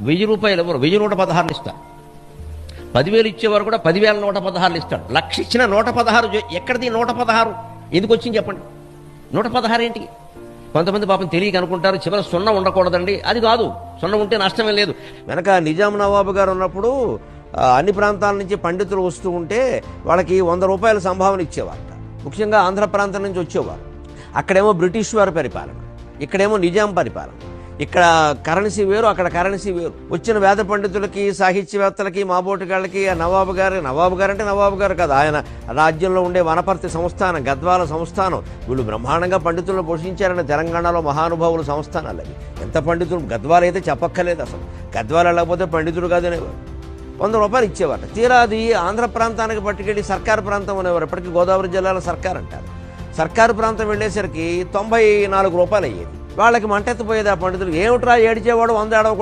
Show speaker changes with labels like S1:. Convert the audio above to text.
S1: వెయ్యి రూపాయలు ఇవ్వరు వెయ్యి నూట పదహారులు ఇస్తారు పదివేలు ఇచ్చేవారు కూడా పదివేల నూట పదహారులు ఇస్తాడు. లక్ష ఇచ్చిన నూట పదహారు జో- ఎక్కడిది నూట పదహారు? ఎందుకు వచ్చింది చెప్పండి. నూట పదహారు ఏంటి కొంతమంది పాపం తెలియక అనుకుంటారు చివరి సున్న ఉండకూడదండి. అది కాదు సున్న ఉంటే నష్టమే లేదు. వెనక నిజాం నవాబు గారు ఉన్నప్పుడు అన్ని ప్రాంతాల నుంచి పండితులు వస్తూ ఉంటే వాళ్ళకి వంద రూపాయల సంభావన ఇచ్చేవారట. ముఖ్యంగా ఆంధ్ర ప్రాంతం నుంచి వచ్చేవారు. అక్కడేమో బ్రిటిష్ వారి పరిపాలన ఇక్కడేమో నిజాం పరిపాలన. ఇక్కడ కరెన్సీ వేరు అక్కడ కరెన్సీ వేరు. వచ్చిన వేద పండితులకి సాహిత్యవేత్తలకి మాబోటిగాళ్ళకి ఆ నవాబు గారు నవాబు గారు అంటే నవాబు గారు కాదు ఆయన రాజ్యంలో ఉండే వనపర్తి సంస్థానం గద్వాల సంస్థానం. వీళ్ళు బ్రహ్మాండంగా పండితులను పోషించారని తెలంగాణలో మహానుభావుల సంస్థానాలు అవి ఎంత పండితులు? గద్వాల అయితే చెప్పక్కర్లేదు అసలు. గద్వాల లేకపోతే పండితుడు కాదనేవారు వంద రూపాయలు ఇచ్చేవారు. తీరా అది ఆంధ్ర ప్రాంతానికి పట్టుకెళ్ళి సర్కారు ప్రాంతం అనేవారు. ఇప్పటికీ గోదావరి జిల్లాలో సర్కార్ అంటారు. సర్కారు ప్రాంతం వెళ్ళేసరికి తొంభై నాలుగు రూపాయలు అయ్యేది. వాళ్ళకి మంటెత్తిపోయేది ఆ పండితులు ఏమిట్రా ఏడిచేవాడు? వంద ఏడవకుండా